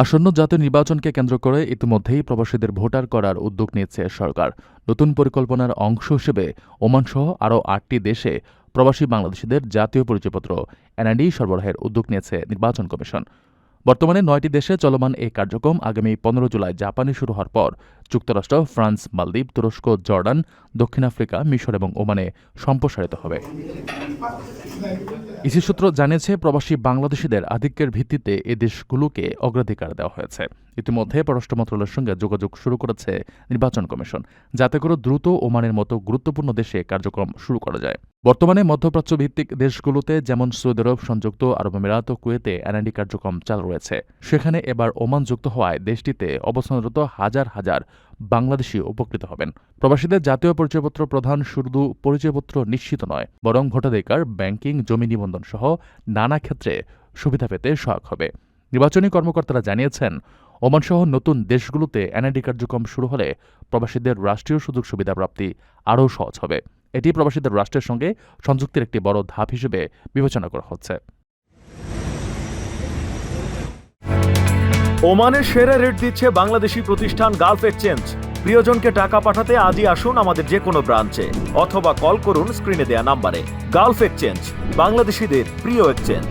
আসন্ন জাতীয় নির্বাচনকে কেন্দ্র করে ইতিমধ্যেই প্রবাসীদের ভোটার করার উদ্যোগ নিয়েছে সরকার। নতুন পরিকল্পনার অংশ হিসেবে ওমান সহ আরও আটটি দেশে প্রবাসী বাংলাদেশিদের জাতীয় পরিচয়পত্র, এনআইডি সরবরাহের উদ্যোগ নিয়েছে নির্বাচন কমিশন। বর্তমানে নয়টি দেশে চলমান এই কার্যক্রম আগামী পনেরো জুলাই জাপানে শুরু হওয়ার পর, যুক্তরাষ্ট্র, ফ্রান্স, মালদ্বীপ, তুরস্ক, জর্ডান, দক্ষিণ আফ্রিকা, মিশর এবং ওমানে সম্প্রসারিত হবে। ইসি সূত্র জানিয়েছে, প্রবাসী বাংলাদেশিদের আধিক্যের ভিত্তিতে এ দেশগুলোকে অগ্রাধিকার দেওয়া হয়েছে। ইতিমধ্যে পররাষ্ট্র মন্ত্রণালয়ের সঙ্গে যোগাযোগ শুরু করেছে নির্বাচন কমিশন, যাতে করে দ্রুত ওমানের মতো গুরুত্বপূর্ণ দেশে কার্যক্রম শুরু করা যায়। বর্তমানে মধ্যপ্রাচ্য ভিত্তিক দেশগুলোতে যেমন সৌদি আরব, সংযুক্ত আরব আমিরাত ও কুয়েতে এনআইডি কার্যক্রম চালু রয়েছে। সেখানে এবার ওমান যুক্ত হওয়ায় দেশটিতে অবস্থানরত হাজার হাজার বাংলাদেশি উপকৃত হবেন। প্রবাসীদের জাতীয় পরিচয়পত্র প্রধান শুধু পরিচয়পত্র নিশ্চিত নয়, বরং ভোটাধিকার, ব্যাংকিং, জমি নিবন্ধন সহ নানা ক্ষেত্রে সুবিধা পেতে সহায়ক হবে। নির্বাচনী কর্মকর্তারা জানিয়েছেন, ওমানসহ নতুন দেশগুলোতে এনআইডি কার্যক্রম শুরু হলে প্রবাসীদের রাষ্ট্রীয় সুযোগ সুবিধা প্রাপ্তি আরও সহজ হবে। এটি প্রবাসীদের রাষ্ট্রের সঙ্গে সংযুক্তির একটি বড় ধাপ হিসেবে বিবেচনা করা হচ্ছে। ওমানের সেরা রেট দিচ্ছে বাংলাদেশি প্রতিষ্ঠান গালফ এক্সচেঞ্জ। প্রিয়জনকে টাকা পাঠাতে আজই আসুন আমাদের যে কোনো ব্রাঞ্চে, অথবা কল করুন স্ক্রিনে দেয়া নাম্বারে। গালফ এক্সচেঞ্জ, বাংলাদেশিদের প্রিয় এক্সচেঞ্জ।